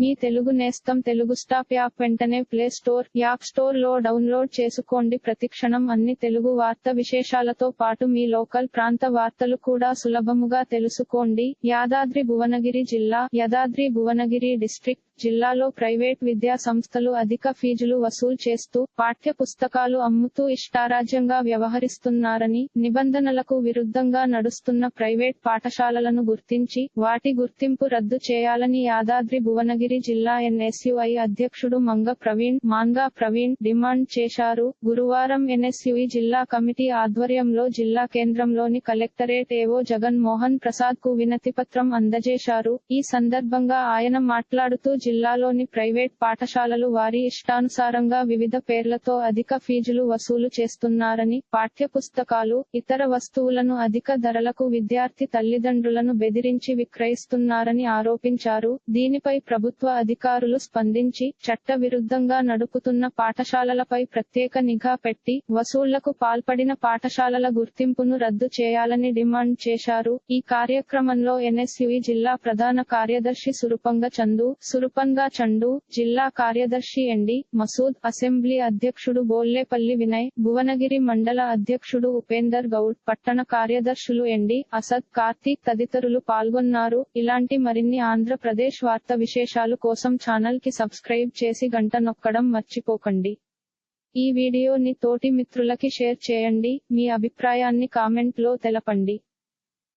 మీ తెలుగు నేస్తం Telugu stop app వెంటనే play store app స్టోర్లో డౌన్లోడ్ చేసుకోండి. ప్రతిక్షణం అన్ని తెలుగు వార్త విశేషాలతో పాటు మీ లోకల్ ప్రాంత వార్తలు కూడా సులభముగా తెలుసుకోండి. యాదాద్రి భువనగిరి జిల్లా యాదాద్రి భువనగిరి డిస్ట్రిక్ట్ జిల్లాలో ప్రైవేట్ విద్యా సంస్థలు అధిక ఫీజులు వసూలు చేస్తూ పాఠ్య పుస్తకాలు అమ్ముతూ ఇష్టారాజ్యంగా వ్యవహరిస్తున్నారని నిబంధనలకు విరుద్ధంగా నడుస్తున్న ప్రైవేట్ పాఠశాలలను గుర్తించి వాటి గుర్తింపు రద్దు చేయాలని యాదాద్రి భువనగిరి జిల్లా ఎన్ఎస్యుఐ అధ్యక్షుడు మంగ ప్రవీణ్ మాంగా ప్రవీణ్ డిమాండ్ చేశారు. గురువారం ఎన్ఎస్యుఐ జిల్లా కమిటీ ఆధ్వర్యంలో జిల్లా కేంద్రంలోని కలెక్టరేట్ ఏవో జగన్ మోహన్ ప్రసాద్కు వినతిపత్రం అందజేశారు. ఈ సందర్భంగా ఆయన మాట్లాడుతూ జిల్లాలోని ప్రైవేట్ పాఠశాలలు వారి ఇష్టానుసారంగా వివిధ పేర్లతో అధిక ఫీజులు వసూలు చేస్తున్నారని పాఠ్య పుస్తకాలు ఇతర వస్తువులను అధిక ధరలకు విద్యార్థి తల్లిదండ్రులను బెదిరించి విక్రయిస్తున్నారని ఆరోపించారు. దీనిపై ప్రభుత్వ అధికారులు స్పందించి చట్ట విరుద్ధంగా నడుపుతున్న పాఠశాలలపై ప్రత్యేక నిఘా పెట్టి వసూళ్ళకు పాల్పడిన పాఠశాలల గుర్తింపును రద్దు చేయాలని డిమాండ్ చేశారు. ఈ కార్యక్రమంలో ఎన్ఎస్యుఈ జిల్లా ప్రధాన కార్యదర్శి సురుపంగ చందు సురుపంగా చండు జిల్లా కార్యదర్శి ఎండి మసూద్ అసెంబ్లీ అధ్యక్షుడు బోల్లేపల్లి వినయ్ భువనగిరి మండల అధ్యక్షుడు ఉపేందర్ గౌడ్ పట్టణ కార్యదర్శులు ఎండి అసద్ కార్తీక్ తదితరులు పాల్గొన్నారు. ఇలాంటి మరిన్ని ఆంధ్రప్రదేశ్ వార్త విశేషాలు కోసం ఛానల్కి సబ్స్క్రైబ్ చేసి గంట నొక్కడం మర్చిపోకండి. ఈ వీడియోని తోటి మిత్రులకి షేర్ చేయండి. మీ అభిప్రాయాన్ని కామెంట్లో తెలపండి.